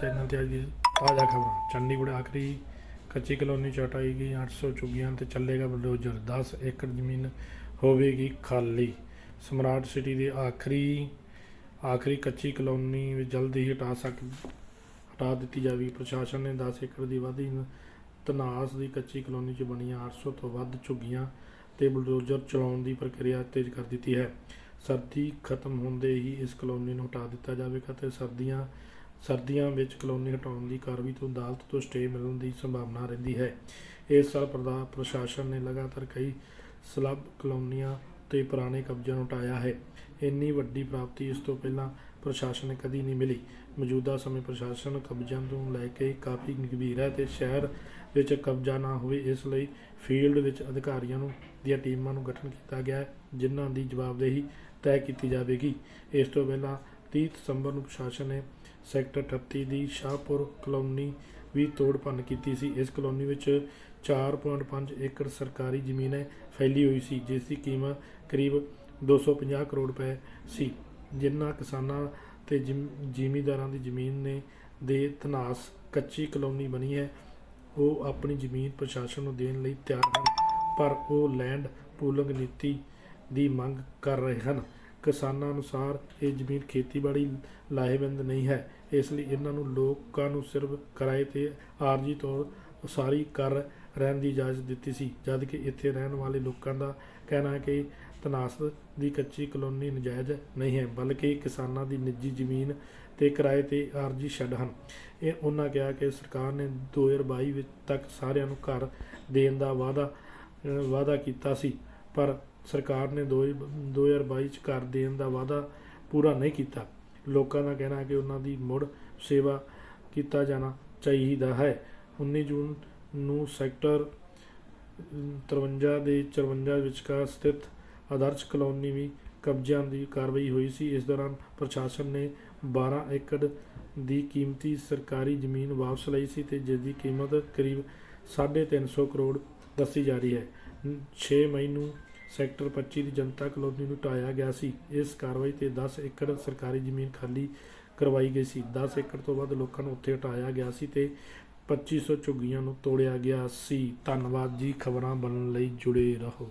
Channel ਤੇ ਅੱਜ ਦੀ ਤਾਜ਼ਾ ਖਬਰਾਂ। ਚੰਡੀਗੜ੍ਹ ਆਖਰੀ, ਕੱਚੀ ਕਲੋਨੀ ਚ ਹਟਾਈ ਗਈ 800 ਝੁੱਗੀਆਂ ਤੇ ਚੱਲੇਗਾ ਬਲਡੋਜ਼ਰ 10 ਏਕੜ ਜ਼ਮੀਨ ਹੋਵੇਗੀ ਖਾਲੀ। ਸਮਰਾਟ ਸਿਟੀ ਦੀ ਆਖਰੀ ਆਖਰੀ ਕੱਚੀ ਕਲੋਨੀ ਵੀ ਜਲਦੀ ਹੀ ਹਟਾ ਸਕ, ਹਟਾ ਦਿੱਤੀ ਜਾਵੇਗੀ। ਪ੍ਰਸ਼ਾਸਨ ਨੇ 10 ਏਕੜ ਦੀ ਵਾਧੀ ਤਨਾਸ ਦੀ ਕੱਚੀ ਕਲੋਨੀ ਚ ਬਣੀਆਂ 800 ਤੋਂ ਵੱਧ ਝੁੱਗੀਆਂ ਤੇ ਬਲਡੋਜ਼ਰ ਚਲਾਉਣ ਦੀ ਪ੍ਰਕਿਰਿਆ ਤੇਜ਼ ਕਰ ਦਿੱਤੀ ਹੈ। ਸਰਦੀ ਖਤਮ ਹੁੰਦੇ ਹੀ ਇਸ ਕਲੋਨੀ ਨੂੰ ਹਟਾ ਦਿੱਤਾ ਜਾਵੇਗਾ ਤੇ ਸਰਦੀਆਂ ਸਰਦੀਆਂ ਵਿੱਚ ਕਲੋਨੀ ਹਟਾਉਣ ਦੀ ਕਾਰਵਾਈ ਤੋਂ ਅਦਾਲਤ ਤੋਂ ਸਟੇ ਮਿਲਣ ਦੀ ਸੰਭਾਵਨਾ ਰਹਿੰਦੀ ਹੈ। ਇਸ ਸਾਲ ਪ੍ਰਦਾ ਪ੍ਰਸ਼ਾਸਨ ਨੇ ਲਗਾਤਾਰ ਕਈ ਸਲੱਬ ਕਲੋਨੀਆਂ ਤੇ ਪੁਰਾਣੇ ਕਬਜ਼ਿਆਂ ਨੂੰ ਹਟਾਇਆ ਹੈ। ਇੰਨੀ ਵੱਡੀ ਪ੍ਰਾਪਤੀ ਇਸ ਤੋਂ ਪਹਿਲਾਂ ਪ੍ਰਸ਼ਾਸਨ ਨੇ ਕਦੀ ਨਹੀਂ ਮਿਲੀ। ਮੌਜੂਦਾ ਸਮੇਂ ਪ੍ਰਸ਼ਾਸਨ ਕਬਜ਼ਿਆਂ ਨੂੰ ਲੈ ਕੇ ਕਾਫੀ ਗੰਭੀਰ ਹੈ ਤੇ ਸ਼ਹਿਰ ਵਿੱਚ ਕਬਜ਼ਾ ਨਾ ਹੋਵੇ, ਇਸ ਲਈ ਫੀਲਡ ਵਿੱਚ ਅਧਿਕਾਰੀਆਂ ਨੂੰ, ਦੀਆਂ ਟੀਮਾਂ ਨੂੰ ਗਠਨ ਕੀਤਾ ਗਿਆ ਹੈ, ਜਿਨ੍ਹਾਂ ਦੀ ਜਵਾਬਦੇਹੀ ਤੈਅ ਕੀਤੀ ਜਾਵੇਗੀ। ਇਸ ਤੋਂ ਪਹਿਲਾਂ 30 ਦਸੰਬਰ ਨੂੰ ਪ੍ਰਸ਼ਾਸਨ ਨੇ ਸੈਕਟਰ 38 ਦੀ ਸ਼ਾਹਪੁਰ ਕਲੋਨੀ ਵੀ ਤੋੜ ਭੰਨ ਕੀਤੀ ਸੀ। ਇਸ ਕਲੋਨੀ ਵਿੱਚ 4.5 ਏਕੜ ਸਰਕਾਰੀ ਜ਼ਮੀਨ ਫੈਲੀ ਹੋਈ ਸੀ, ਜਿਸ ਦੀ ਕੀਮਤ ਕਰੀਬ 250 ਕਰੋੜ ਰੁਪਏ ਸੀ। ਜਿਨ੍ਹਾਂ ਕਿਸਾਨਾਂ ਤੇ ਜ਼ਿਮ- ਜ਼ਿਮੀਂਦਾਰਾਂ ਦੀ ਜ਼ਮੀਨ ਨੇ, ਦੇ ਤਨਾਸ ਕੱਚੀ ਕਲੋਨੀ ਬਣੀ ਹੈ। ਉਹ ਆਪਣੀ ਜ਼ਮੀਨ ਪ੍ਰਸ਼ਾਸਨ ਨੂੰ ਦੇਣ ਲਈ ਤਿਆਰ ਹਨ, ਪਰ ਉਹ ਲੈਂਡ ਪੂਲਿੰਗ ਨੀਤੀ ਦੀ ਮੰਗ ਕਰ ਰਹੇ ਹਨ। ਕਿਸਾਨਾਂ ਅਨੁਸਾਰ ਇਹ ਜ਼ਮੀਨ ਖੇਤੀਬਾੜੀ ਲਾਹੇਵੰਦ ਨਹੀਂ ਹੈ। ਇਸ ਲਈ ਇਹਨਾਂ ਨੂੰ ਲੋਕਾਂ ਨੂੰ ਸਿਰਫ ਕਿਰਾਏ ਤੇ ਆਰਜੀ ਤੌਰ ਉਸਾਰੀ ਕਰ ਰਹਿਣ ਦੀ ਇਜਾਜ਼ਤ ਦਿੱਤੀ ਸੀ ਜਦ ਕਿ ਇੱਥੇ ਰਹਿਣ ਵਾਲੇ ਲੋਕਾਂ ਦਾ ਕਹਿਣਾ ਹੈ ਕਿ ਤਨਾਸ ਦੀ ਕੱਚੀ ਕਲੋਨੀ ਨਜਾਇਜ਼ ਨਹੀਂ ਹੈ, ਬਲਕਿ ਕਿਸਾਨਾਂ ਦੀ ਨਿੱਜੀ ਜ਼ਮੀਨ ਤੇ ਕਿਰਾਏ ਤੇ ਆਰਜੀ ਸ਼ੈੱਡ ਹਨ। ਇਹ ਉਹਨਾਂ ਕਿਹਾ ਕਿ ਸਰਕਾਰ ਨੇ 2022 ਵਿੱਚ ਤੱਕ ਸਾਰਿਆਂ ਨੂੰ ਘਰ ਦੇਣ ਦਾ ਵਾਅਦਾ ਵਾਅਦਾ ਕੀਤਾ ਸੀ, ਪਰ ਸਰਕਾਰ ਨੇ ਦੋ- 2022 ਚ ਘਰ ਦੇਣ ਦਾ ਵਾਅਦਾ ਪੂਰਾ ਨਹੀਂ ਕੀਤਾ। ਲੋਕਾਂ ਦਾ ਕਹਿਣਾ ਹੈ ਕਿ ਉਹਨਾਂ ਦੀ ਮੁੜ ਸੇਵਾ ਕੀਤਾ ਜਾਣਾ ਚਾਹੀਦਾ ਹੈ। 19 ਜੂਨ ਨੂੰ ਸੈਕਟਰ ਅਮ, 53 ਦੇ 54 ਵਿਚਕਾਰ ਸਥਿਤ ਆਦਰਸ਼ ਕਲੋਨੀ ਵੀ ਕਬਜ਼ਿਆਂ ਦੀ ਕਾਰਵਾਈ ਹੋਈ ਸੀ। ਇਸ ਦੌਰਾਨ ਪ੍ਰਸ਼ਾਸਨ ਨੇ 12 ਏਕੜ ਦੀ ਕੀਮਤੀ ਸਰਕਾਰੀ ਜ਼ਮੀਨ ਵਾਪਸ ਲਈ ਸੀ ਤੇ ਜਿਸ ਦੀ ਕੀਮਤ ਕਰੀਬ 350 ਕਰੋੜ ਦੱਸੀ ਜਾ ਰਹੀ ਹੈ। 6 ਮਈ ਨੂੰ ਸੈਕਟਰ 25 ਦੀ ਜਨਤਾ ਕਲੋਨੀ ਨੂੰ ਢਾਇਆ ਗਿਆ ਸੀ। ਇਸ ਕਾਰਵਾਈ ਤੇ 10 ਏਕੜ ਸਰਕਾਰੀ ਜ਼ਮੀਨ ਖਾਲੀ ਕਰਵਾਈ ਗਈ ਸੀ। 10 ਏਕੜ ਤੋਂ ਵੱਧ ਲੋਕਾਂ ਨੂੰ ਉੱਥੇ ਹਟਾਇਆ ਗਿਆ ਸੀ ਤੇ 2500 ਝੁੱਗੀਆਂ ਨੂੰ ਤੋੜਿਆ ਗਿਆ ਸੀ। ਧੰਨਵਾਦ ਜੀ। ਖਬਰਾਂ ਬਣਨ ਲਈ ਜੁੜੇ ਰਹੋ।